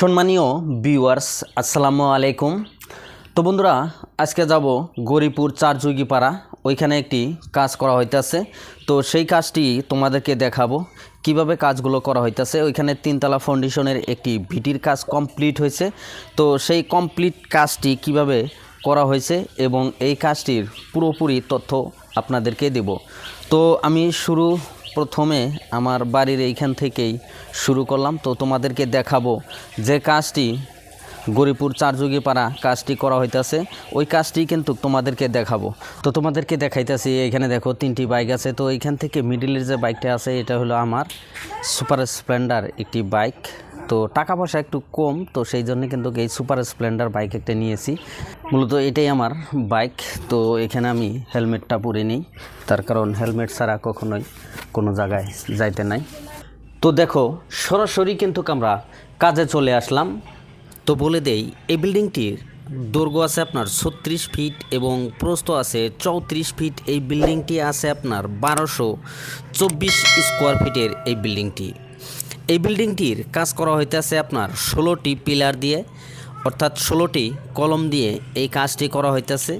সম্মানীয় ভিউয়ার্স আসসালামু আলাইকুম। তো বন্ধুরা, আজকে যাব গরিপুর চারযুগিপাড়া ওইখানে একটি কাজ করা হইতাছে। তো সেই কাজটি তোমাদেরকে দেখাবো, কীভাবে কাজগুলো করা হইতাছে। ওইখানে তিনতলা ফাউন্ডেশনের একটি ভিটির কাজ কমপ্লিট হয়েছে। তো সেই কমপ্লিট কাজটি কীভাবে করা হয়েছে এবং এই কাজটির পুরোপুরি তথ্য আপনাদেরকে দেব। তো আমি শুরু প্রথমে আমার বাড়ির এইখান থেকেই শুরু করলাম। তো তোমাদেরকে দেখাবো যে কাজটি গরিপুর চারযুগি পাড়া কাজটি করা হইতেছে। ওই কাজটি কিন্তু তোমাদেরকে দেখাবো। তো তোমাদেরকে দেখাইতেছি এখানে দেখো তিনটি বাইক আছে। তো এইখান থেকে মিডিলের যে বাইকটা আছে, এটা হলো আমার সুপার স্প্লেন্ডার একটি বাইক। তো টাকা পয়সা একটু কম, তো সেই জন্য কিন্তু এই সুপার স্প্লেন্ডার বাইক একটা নিয়েছি। মূলত এটাই আমার বাইক, তো এখানে আমি হেলমেটটা পরে নিই। তার কারণ হেলমেট ছাড়া কখনোই কোনো জায়গায় যাইতে নাই। তো দেখো, সরাসরি কিন্তু আমরা কাজে চলে আসলাম। তো বলে দেই, এই বিল্ডিংটির দৈর্ঘ্য আছে আপনার ছত্রিশ ফিট এবং প্রস্থ আছে চৌত্রিশ ফিট। এই বিল্ডিংটি আছে আপনার বারোশো চব্বিশ স্কোয়ার ফিটের এই বিল্ডিংটি। এই বিল্ডিংটির কাজ করা হইতেছে আপনার ষোলোটি পিলার দিয়ে অর্থাৎ ষোলোটি কলম দিয়ে এই কাজটি করা হইতেছে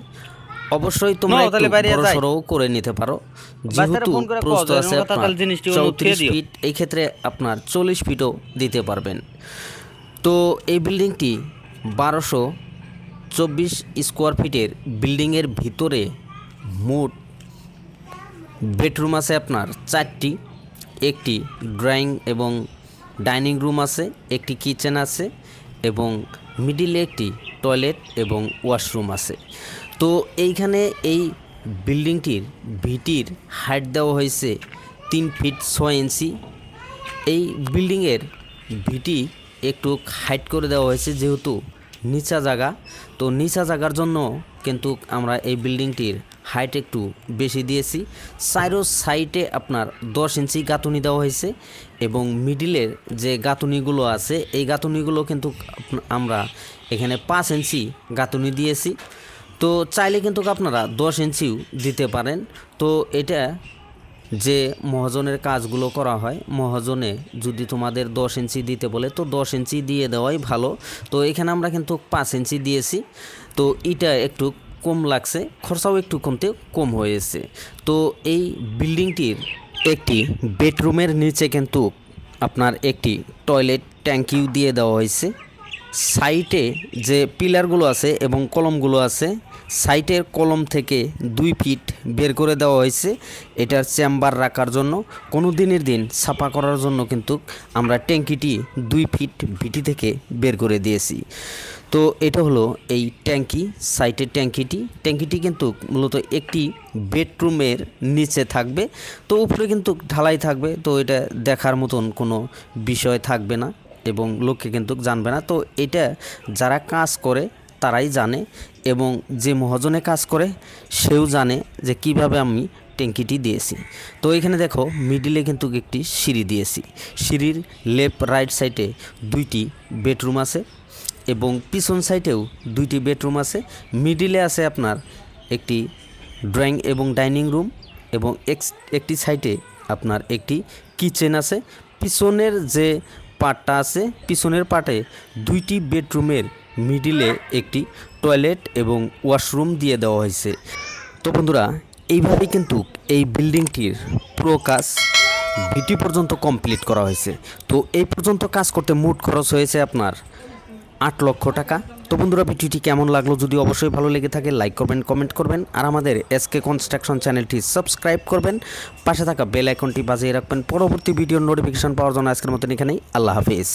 অবশ্যই তোমরা একটু। বড়সড়ও করে নিতে পারো যেহেতু কও, আছে আপনার চৌত্রিশ দিও। ফিট এই ক্ষেত্রে আপনার চল্লিশ ফিটও দিতে পারবেন তো এই বিল্ডিংটি বারোশো চব্বিশ স্কোয়ার ফিটের বিল্ডিংয়ের ভিতরে মোট বেডরুম আছে আপনার চারটি একটি ড্রয়িং এবং ডাইনিং রুম আছে, একটি কিচেন আছে এবং মিডিলে একটি টয়লেট এবং ওয়াশরুম আছে। তো এইখানে এই বিল্ডিংটির ভিটির হাইট দেওয়া হয়েছে তিন ফিট ছয় ইঞ্চি। এই বিল্ডিংয়ের ভিটি একটু হাইট করে দেওয়া হয়েছে যেহেতু নিচা জায়গা। তো নিচা জায়গার জন্য কিন্তু আমরা এই বিল্ডিংটির হাইট একটু বেশি দিয়েছি। সাইরো সাইটে আপনার দশ ইঞ্চি গাঁথুনি দেওয়া হয়েছে এবং মিডিলের যে গাঁথুনিগুলো আছে, এই গাঁথুনিগুলো কিন্তু আমরা এখানে পাঁচ ইঞ্চি গাঁথুনি দিয়েছি। তো চাইলে কিন্তু আপনারা দশ ইঞ্চিও দিতে পারেন। তো এটা যে মহাজনের কাজগুলো করা হয়, মহাজনে যদি তোমাদের দশ ইঞ্চি দিতে বলে, তো দশ ইঞ্চি দিয়ে দেওয়াই ভালো। তো এখানে আমরা কিন্তু পাঁচ ইঞ্চি দিয়েছি। তো এটা একটু কম লাগছে, খরচাও একটু কমতে কম হয়েছে। তো এই বিল্ডিংটির একটি বেডরুমের নিচে কিন্তু আপনার একটি টয়লেট ট্যাঙ্কিও দিয়ে দেওয়া হয়েছে। সাইটে যে পিলারগুলো আছে এবং কলমগুলো আছে, সাইটের কলম থেকে দুই ফিট বের করে দেওয়া হয়েছে। এটার চেম্বার রাখার জন্য, কোনো দিনের দিন ছাপা করার জন্য কিন্তু আমরা ট্যাঙ্কিটি দুই ফিট ভিটি থেকে বের করে দিয়েছি। তো এটা হলো এই ট্যাঙ্কি, সাইটের ট্যাঙ্কিটি। ট্যাঙ্কিটি কিন্তু মূলত একটি বেডরুমের নিচে থাকবে। তো উপরে কিন্তু ঢালাই থাকবে। তো এটা দেখার মতন কোনো বিষয় থাকবে না এবং লোককে কিন্তু জানবে না। তো এটা যারা কাজ করে, তারাই জানে এবং যে মহাজনে কাজ করে, সেও জানে যে কীভাবে আমি ট্যাঙ্কিটি দিয়েছি। তো এখানে দেখো, মিডিলে কিন্তু একটি সিঁড়ি দিয়েছি। সিঁড়ির লেফট রাইট সাইডে দুইটি বেডরুম আছে। এবং পিছন সাইডেও দুইটি বেডরুম আছে। মিডিলে আছে আপনার একটি ড্রয়িং এবং ডাইনিং রুম এবং একটি সাইডে আপনার একটি কিচেন আছে। পিছনের যে পার্টটা আছে, পিছনের পার্টে দুইটি বেডরুমের মিডিলে একটি টয়লেট এবং ওয়াশরুম দিয়ে দেওয়া হয়েছে। তো বন্ধুরা, এইভাবেই কিন্তু এই বিল্ডিংটির পুরো কাজ ভিটি পর্যন্ত কমপ্লিট করা হয়েছে। তো এই পর্যন্ত কাজ করতে মোট খরচ হয়েছে আপনার আট লক্ষ টাকা। তো বন্ধুরা, ভিডিওটি কেমন লাগল যদি অবশ্যই ভালো লেগে থাকে লাইক করবেন কমেন্ট করবেন, আর আমাদের এসকে কনস্ট্রাকশন চ্যানেলটি সাবস্ক্রাইব করবেন। পাশে থাকা বেল আইকনটি বাজিয়ে রাখবেন। পরবর্তী ভিডিওর নোটিফিকেশন পাওয়ার জন্য আজকের মতন এখানেই। আল্লাহ হাফিজ।